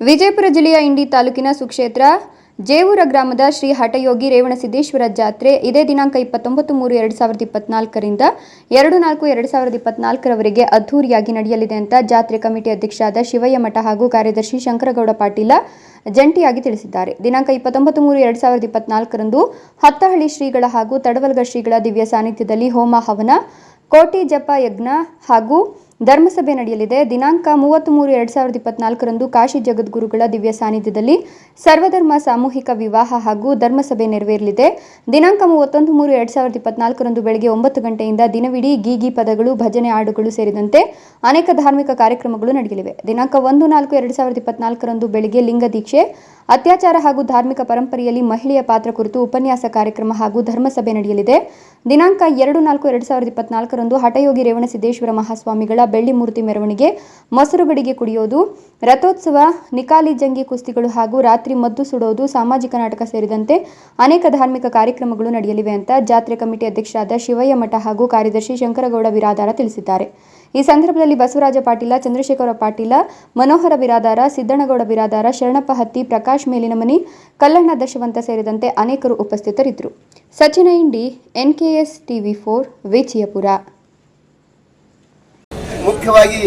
ವಿಜಯಪುರ ಜಿಲ್ಲೆಯ ಇಂಡಿ ತಾಲೂಕಿನ ಸುಕ್ಷೇತ್ರ ಜೇವೂರ ಗ್ರಾಮದ ಶ್ರೀ ಹಠಯೋಗಿ ರೇವಣಸಿದ್ದೇಶ್ವರ ಜಾತ್ರೆ ಇದೇ ದಿನಾಂಕ ಇಪ್ಪತ್ತೊಂಬತ್ತು ಮೂರು ಎರಡು ಸಾವಿರದ ಇಪ್ಪತ್ನಾಲ್ಕರಿಂದ ಎರಡು ನಾಲ್ಕು ಎರಡು ಸಾವಿರದ ಇಪ್ಪತ್ನಾಲ್ಕರವರೆಗೆ ಅದ್ಧೂರಿಯಾಗಿ ನಡೆಯಲಿದೆ ಅಂತ ಜಾತ್ರೆ ಕಮಿಟಿ ಅಧ್ಯಕ್ಷರಾದ ಶಿವಯ್ಯ ಮಠ ಹಾಗೂ ಕಾರ್ಯದರ್ಶಿ ಶಂಕರಗೌಡ ಪಾಟೀಲ ಜಂಟಿಯಾಗಿ ತಿಳಿಸಿದ್ದಾರೆ. ದಿನಾಂಕ ಇಪ್ಪತ್ತೊಂಬತ್ತು ಮೂರು ಎರಡು ಸಾವಿರದ ಇಪ್ಪತ್ನಾಲ್ಕರಂದು ಹತ್ತಹಳ್ಳಿ ಶ್ರೀಗಳ ಹಾಗೂ ತಡವಲ್ಗ ಶ್ರೀಗಳ ದಿವ್ಯ ಸಾನ್ನಿಧ್ಯದಲ್ಲಿ ಹೋಮ ಹವನ, ಕೋಟಿ ಜಪ ಯಜ್ಞ ಹಾಗೂ ಧರ್ಮಸಭೆ ನಡೆಯಲಿದೆ. ದಿನಾಂಕ ಮೂವತ್ತು ಮೂರು ಎರಡು ಸಾವಿರದ ಇಪ್ಪತ್ನಾಲ್ಕರಂದು ಕಾಶಿ ಜಗದ್ಗುರುಗಳ ದಿವ್ಯ ಸಾನ್ನಿಧ್ಯದಲ್ಲಿ ಸರ್ವಧರ್ಮ ಸಾಮೂಹಿಕ ವಿವಾಹ ಹಾಗೂ ಧರ್ಮಸಭೆ ನೆರವೇರಲಿದೆ. ದಿನಾಂಕ ಮೂವತ್ತೊಂದು ಮೂರು ಎರಡ್ ಸಾವಿರದ ಇಪ್ಪತ್ನಾಲ್ಕರಂದು ಬೆಳಗ್ಗೆ ಒಂಬತ್ತು ಗಂಟೆಯಿಂದ ದಿನವಿಡೀ ಗೀಗಿ ಪದಗಳು, ಭಜನೆ ಹಾಡುಗಳು ಸೇರಿದಂತೆ ಅನೇಕ ಧಾರ್ಮಿಕ ಕಾರ್ಯಕ್ರಮಗಳು ನಡೆಯಲಿವೆ. ದಿನಾಂಕ ಒಂದು ನಾಲ್ಕು ಎರಡು ಸಾವಿರದ ಇಪ್ಪತ್ನಾಲ್ಕರಂದು ಬೆಳಗ್ಗೆ ಲಿಂಗ ದೀಕ್ಷೆ, ಅತ್ಯಾಚಾರ ಹಾಗೂ ಧಾರ್ಮಿಕ ಪರಂಪರೆಯಲ್ಲಿ ಮಹಿಳೆಯ ಪಾತ್ರ ಕುರಿತು ಉಪನ್ಯಾಸ ಕಾರ್ಯಕ್ರಮ ಹಾಗೂ ಧರ್ಮಸಭೆ ನಡೆಯಲಿದೆ. ದಿನಾಂಕ ಎರಡು ನಾಲ್ಕು ಎರಡು ಸಾವಿರದ ಇಪ್ಪತ್ನಾಲ್ಕರಂದು ಹಠಯೋಗಿ ರೇವಣಸಿದ್ದೇಶ್ವರ ಮಹಾಸ್ವಾಮಿಗಳ ಬೆಳ್ಳಿ ಮೂರ್ತಿ ಮೆರವಣಿಗೆ, ಮೊಸರು ಗಡಿಗೆ ಕುಡಿಯೋದು, ರಥೋತ್ಸವ, ನಿಕಾಲಿ ಜಂಗಿ ಕುಸ್ತಿಗಳು ಹಾಗೂ ರಾತ್ರಿ ಮದ್ದು ಸುಡೋದು, ಸಾಮಾಜಿಕ ನಾಟಕ ಸೇರಿದಂತೆ ಅನೇಕ ಧಾರ್ಮಿಕ ಕಾರ್ಯಕ್ರಮಗಳು ನಡೆಯಲಿವೆ ಅಂತ ಜಾತ್ರೆ ಕಮಿಟಿ ಅಧ್ಯಕ್ಷರಾದ ಶಿವಯ್ಯ ಮಠ ಹಾಗೂ ಕಾರ್ಯದರ್ಶಿ ಶಂಕರಗೌಡ ಬಿರಾದಾರ ತಿಳಿಸಿದ್ದಾರೆ. ಈ ಸಂದರ್ಭದಲ್ಲಿ ಬಸವರಾಜ ಪಾಟೀಲ, ಚಂದ್ರಶೇಖರ ಪಾಟೀಲ, ಮನೋಹರ ಬಿರಾದಾರ ಸಿದ್ದಣ್ಣಗೌಡ ಬಿರಾದಾರ ಶರಣಪ್ಪ ಹತ್ತಿ, ಪ್ರಕಾಶ್ ಮೇಲಿನಮನಿ, ಕಲ್ಲಣ್ಣ ದಶವಂತ ಸೇರಿದಂತೆ ಅನೇಕರು ಉಪಸ್ಥಿತರಿದ್ದರು. Sachin Indi NKS TV four, Vijayapura. ಮುಖ್ಯವಾಗಿ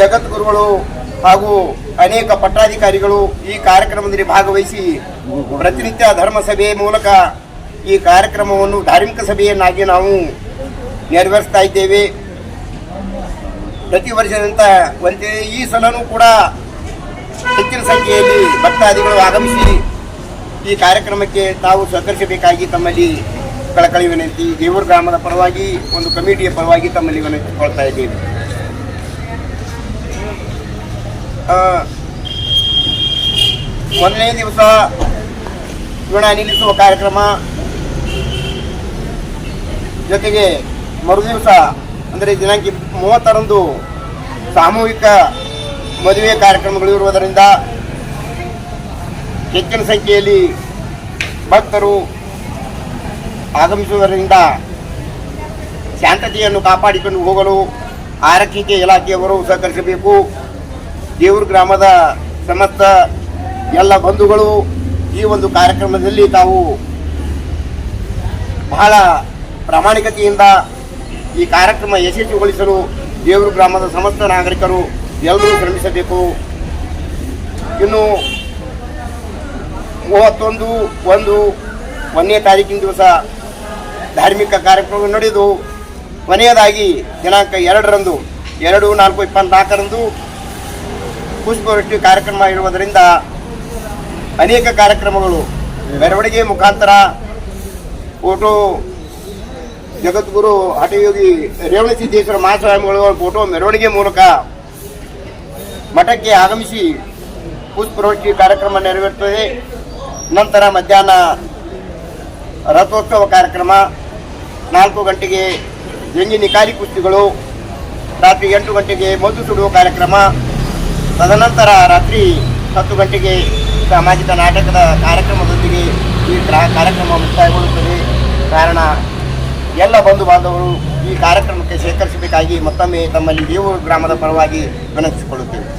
ಜಗದ್ಗುರುಗಳು ಹಾಗೂ ಅನೇಕ ಪಟ್ಟಾಧಿಕಾರಿಗಳು ಈ ಕಾರ್ಯಕ್ರಮದಲ್ಲಿ ಭಾಗವಹಿಸಿ ಪ್ರತಿನಿತ್ಯ ಧರ್ಮ ಸಭೆಯ ಮೂಲಕ ಈ ಕಾರ್ಯಕ್ರಮವನ್ನು ಧಾರ್ಮಿಕ ಸಭೆಯನ್ನಾಗಿ ನಾವು ನೆರವೇರಿಸ್ತಾ ಇದ್ದೇವೆ. ಪ್ರತಿ ವರ್ಷದಂತ ಒಂದೇ ಈ ಸಲನೂ ಕೂಡ ಹೆಚ್ಚಿನ ಸಂಖ್ಯೆಯಲ್ಲಿ ಭಕ್ತಾದಿಗಳು ಆಗಮಿಸಿ ಈ ಕಾರ್ಯಕ್ರಮಕ್ಕೆ ತಾವು ಸಹಕರಿಸಬೇಕಾಗಿ ತಮ್ಮಲ್ಲಿ ಕಳಕಳಿ ವಿನಂತಿ ದೇವರ ಗ್ರಾಮದ ಪರವಾಗಿ ಒಂದು ಕಮಿಟಿಯ ಪರವಾಗಿ ತಮ್ಮಲ್ಲಿ ವಿನಂತಿಕೊಳ್ತಾ ಇದ್ದೇವೆ. ಆ, ಮೊದಲನೇ ದಿವಸ ಋಣ ನಿಲ್ಲಿಸುವ ಕಾರ್ಯಕ್ರಮ. ಜೊತೆಗೆ ಮರುದಿವಸ ಅಂದರೆ ದಿನಾಂಕ ಮೂವತ್ತರಂದು ಸಾಮೂಹಿಕ ಮದುವೆ ಕಾರ್ಯಕ್ರಮಗಳು ಇರುವುದರಿಂದ ಹೆಚ್ಚಿನ ಸಂಖ್ಯೆಯಲ್ಲಿ ಭಕ್ತರು ಆಗಮಿಸುವುದರಿಂದ ಶಾಂತತೆಯನ್ನು ಕಾಪಾಡಿಕೊಂಡು ಹೋಗಲು ಆರಕ್ಷಿಕೆ ಇಲಾಖೆಯವರು ಸಹಕರಿಸಬೇಕು. ದೇವರ ಗ್ರಾಮದ ಸಮಸ್ತ ಎಲ್ಲ ಬಂಧುಗಳು ಈ ಒಂದು ಕಾರ್ಯಕ್ರಮದಲ್ಲಿ ತಾವು ಬಹಳ ಪ್ರಾಮಾಣಿಕತೆಯಿಂದ ಈ ಕಾರ್ಯಕ್ರಮ ಯಶಸ್ವಿಗೊಳಿಸಲು ದೇವರು ಗ್ರಾಮದ ಸಮಸ್ತ ನಾಗರಿಕರು ಎಲ್ಲರೂ ಶ್ರಮಿಸಬೇಕು. ಇನ್ನು ಮೂವತ್ತೊಂದು ಒಂದು ಒಂದನೇ ತಾರೀಕಿನ ದಿವಸ ಧಾರ್ಮಿಕ ಕಾರ್ಯಕ್ರಮ ನಡೆದು ಕೊನೆಯದಾಗಿ ದಿನಾಂಕ ಎರಡರಂದು, ಎರಡು, ನಾಲ್ಕು, ಇಪ್ಪತ್ನಾಲ್ಕರಂದು ಪುಷ್ಪವೃಷ್ಟಿ ಕಾರ್ಯಕ್ರಮ ಇರುವುದರಿಂದ ಅನೇಕ ಕಾರ್ಯಕ್ರಮಗಳು ಮೆರವಣಿಗೆ ಮುಖಾಂತರ ಫೋಟೋ ಜಗದ್ಗುರು ಹಠಯೋಗಿ ರೇವಣಸಿದ್ದೇಶ್ವರ ಮಹಾಸ್ವಾಮಿಗಳು ಫೋಟೋ ಮೆರವಣಿಗೆ ಮೂಲಕ ಮಠಕ್ಕೆ ಆಗಮಿಸಿ ಪುಷ್ಪವೃಷ್ಟಿ ಕಾರ್ಯಕ್ರಮ ನೆರವೇರುತ್ತದೆ. ನಂತರ ಮಧ್ಯಾಹ್ನ ರಥೋತ್ಸವ ಕಾರ್ಯಕ್ರಮ ನಾಲ್ಕು ಗಂಟೆಗೆ ನಿಕಾಲಿ ಕುಸ್ತಿಗಳು, ರಾತ್ರಿ ಎಂಟು ಗಂಟೆಗೆ ಮದ್ದು ಸುಡುವ ಕಾರ್ಯಕ್ರಮ, ತದನಂತರ ರಾತ್ರಿ ಹತ್ತು ಗಂಟೆಗೆ ಸಾಮಾಜಿಕ ನಾಟಕದ ಕಾರ್ಯಕ್ರಮದೊಂದಿಗೆ ಈ ಕ್ರಾ- ಕಾರ್ಯಕ್ರಮ ಮುಕ್ತಾಯಗೊಳ್ಳುತ್ತದೆ. ಕಾರಣ, ಎಲ್ಲ ಬಂಧು ಬಾಂಧವರು ಈ ಕಾರ್ಯಕ್ರಮಕ್ಕೆ ಸೇಕರಿಸಬೇಕಾಗಿ ಮತ್ತೊಮ್ಮೆ ತಮ್ಮಲ್ಲಿ ದೇವರು ಗ್ರಾಮದ ಪರವಾಗಿ ವಿನಂತಿಸಿಕೊಳ್ಳುತ್ತೇವೆ.